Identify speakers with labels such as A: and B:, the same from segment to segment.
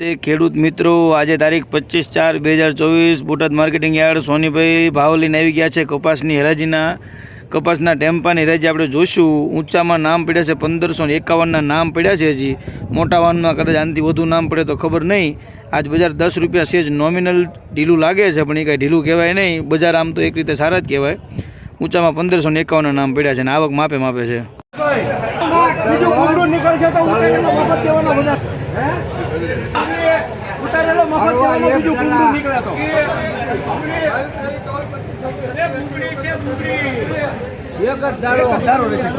A: તે ખેડૂત મિત્રો, આજે તારીખ પચીસ ચાર બે હજાર ચોવીસ, બોટાદ માર્કેટિંગ યાર્ડ સોનીભાઈ ભાવ લઈને આવી ગયા છે કપાસની હરાજીના, કપાસના ટેમ્પાની હરાજી આપણે જોઈશું. ઊંચામાં નામ પડ્યા છે પંદરસો ને એકાવનના નામ પડ્યા છે હજી. મોટા વાનમાં કદાચ આનાથી વધુ નામ પડે તો ખબર નહીં. આજ બજાર દસ રૂપિયા સેજ નોમિનલ ઢીલું લાગે છે, પણ એ કાંઈ ઢીલું કહેવાય નહીં. બજાર આમ તો એક રીતે સારા જ કહેવાય. ઊંચામાં પંદરસો ને એકાવનના નામ પડ્યા છે અને આવક માપે માપે છે.
B: ઉતારેલો મફત દેવાનો બીજું કુંડું નીકળે તો એક જ દાડો દાડો રહેશે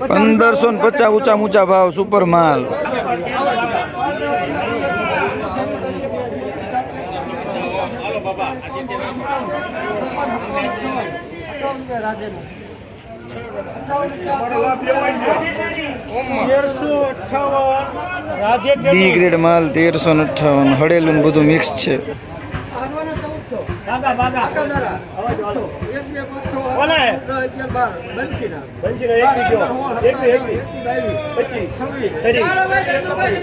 A: પંદરસો ને પચાસ ઊંચા ઊંચા ભાવ સુપર માલ
B: તેરસો અઠાવન રાધે
A: બી ગ્રેડ માલ તેરસો ને અઠ્ઠાવન. હળેલું બધું મિક્સ છે.
B: એક બીજો એક બે એક બી. પચીસ ત્રીસ.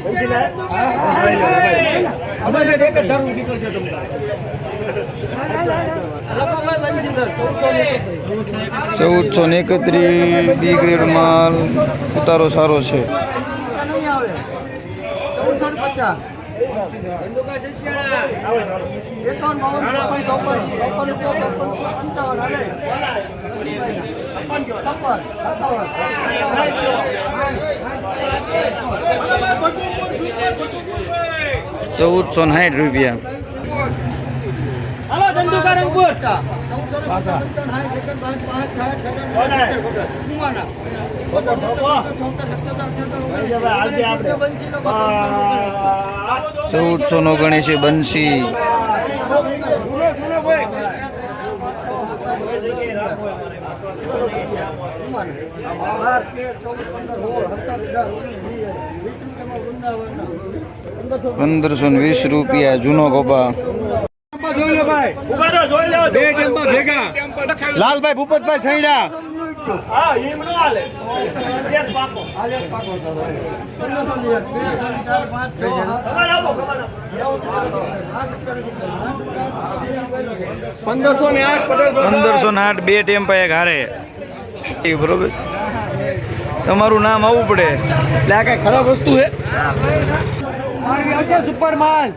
B: બંસીના હા, હા, ભાઈ લો, ભાઈ. અમારે એક જ ધારું નીકળશે તમને
A: ચૌદસો ને એકત્રીસ બી ગ્રેડ માલ ઉતારો સારો છે. ચૌદસો સાઠ રૂપિયા.
B: રંગપુર
A: ચૌદસો નો ગણેશ બનશી. પંદરસો ને વીસ રૂપિયા જૂનો કપા
B: બે ટેમ્પા ભેગા. લાલભાઈ ભૂપતભાઈ છૈડા. હા હિમ નો હાલે. એક પાકો. પંદરસો ને આઠ
A: પંદરસો ને આઠ બે ટેમ્પા એક હારે. એ બરોબર. તમારું નામ આવવું પડે. એટલે આ કઈ ખરાબ વસ્તુ છે?
B: સુપર માલ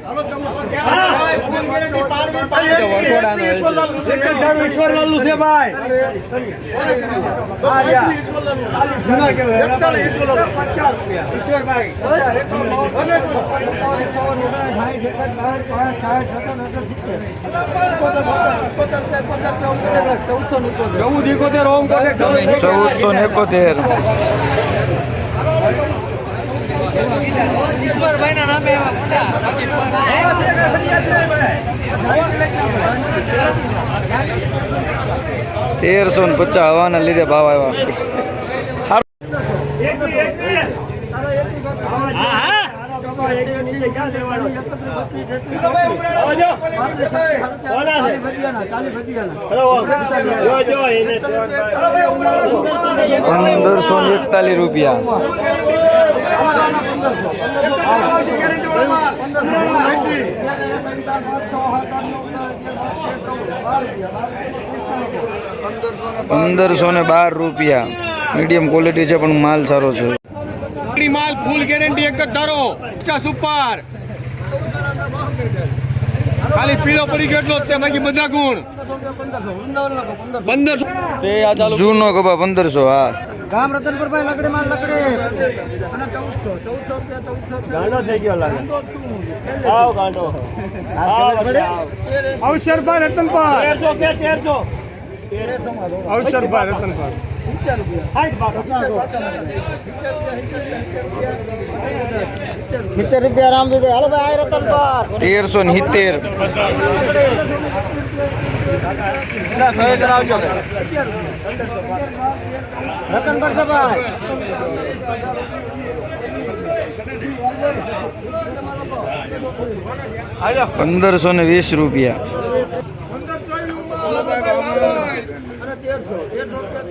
B: ઈશ્વરલાલનું છે ભાઈ ઈશ્વરભાઈ ચૌદ એકોતેર.
A: ચૌદસો ને એકોતેર. તેરસો ને પચાસ હવાના લીધે ભાવ આવ્યા. પંદરસો એકતાલીસ રૂપિયા. પંદરસો ને બાર રૂપિયા. મીડિયમ ક્વોલિટી છે પણ માલ સારો છે.
B: માલ ફૂલ ગેરંટી એક જ ધારો પચાસ ઉપર. ખાલી પીળો પડી ગયો તે બાકી બધા ગુણ. પંદરસો.
A: જૂનો કબા પંદરસો હા.
B: ગામ રતનપુરભાઈ લકડી માં લકડી. ગાંડો થઈ ગયો લાગે. આવો ગાંડો. અવસરભાઈ રતનપર તેરસો કે તેરસો? અવસરભાઈ રતનપર સિત્તેર રૂપિયા રામ દીધે હાલો ભાઈ આ રતનપર
A: તેરસો ને સિત્તેર
B: રતનપર છે ભાઈ
A: પંદરસો ને વીસ રૂપિયા
B: તેરસો રૂપિયા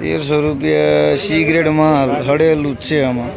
B: તેરસો રૂપિયા તેરસો.
A: સી ગ્રેડ માલ હળેલું જ છે આમાં.